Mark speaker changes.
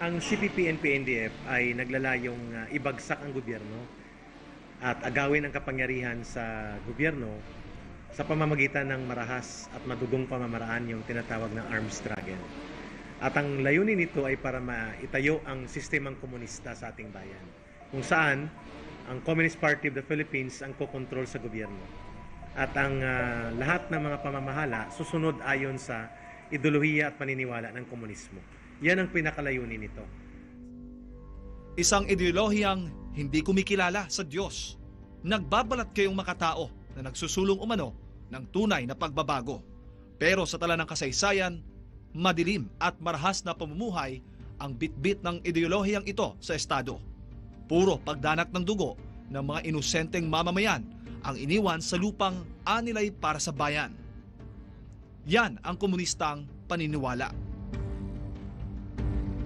Speaker 1: Ang CPP and PNDF ay naglalayong ah, ibagsak ang gobyerno at agawin ang kapangyarihan sa gobyerno sa pamamagitan ng marahas at madugong pamamaraan yung tinatawag na armed struggle. At ang layunin nito ay para maitayo ang sistemang komunista sa ating bayan, kung saan ang Communist Party of the Philippines ang kokontrol sa gobyerno. At ang ah, lahat ng mga pamamahala susunod ayon sa ideolohiya at paniniwala ng komunismo. Yan ang pinakalayunin nito.
Speaker 2: Isang ideolohiyang hindi kumikilala sa Diyos. Nagbabalat kayong makatao na nagsusulong umano ng tunay na pagbabago. Pero sa tala ng kasaysayan, madilim at marahas na pamumuhay ang bitbit ng ideolohiyang ito sa Estado. Puro pagdanak ng dugo ng mga inosenteng mamamayan ang iniwan sa lupang anilay para sa bayan. Yan ang komunistang paniniwala.